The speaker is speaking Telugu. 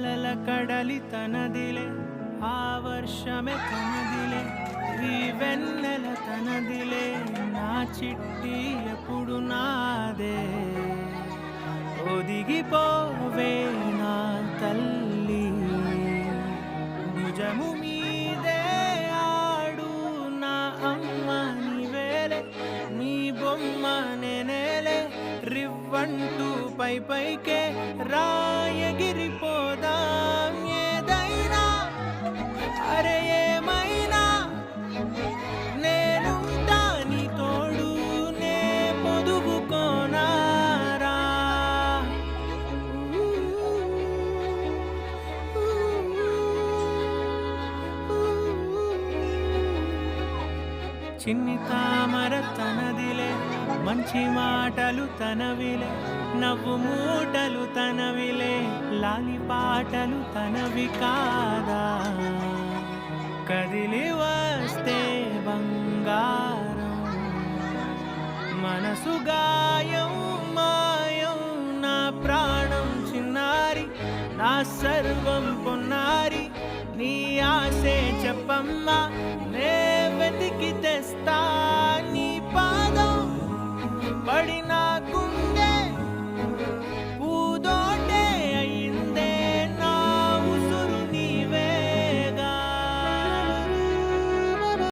కడలి తనదిలే ఆ వర్షమే తనదిలే ఈ వెన్నెల తనదిలే నా చిట్టి ఎప్పుడు నాదే. ఒదిగిపోవే నా తల్లి భుజము మీదే ఆడు నా అమ్మ నీవేలే నీ బొమ్మ నేనేలే రివ్వంటూ పై పైకే రా చిన్ని తామర తనదిలే మంచి మాటలు తనవిలే నవ్వు మూటలు తనవిలే లాలి పాటలు తనవి కాదా? కదిలి వస్తే బంగారం మనసు గాయం మాయం నా ప్రాణం చిన్నారి నా సర్వం పొన్నారి నీ ఆసే చెప్పమ్మా నే बड़ी ना गुम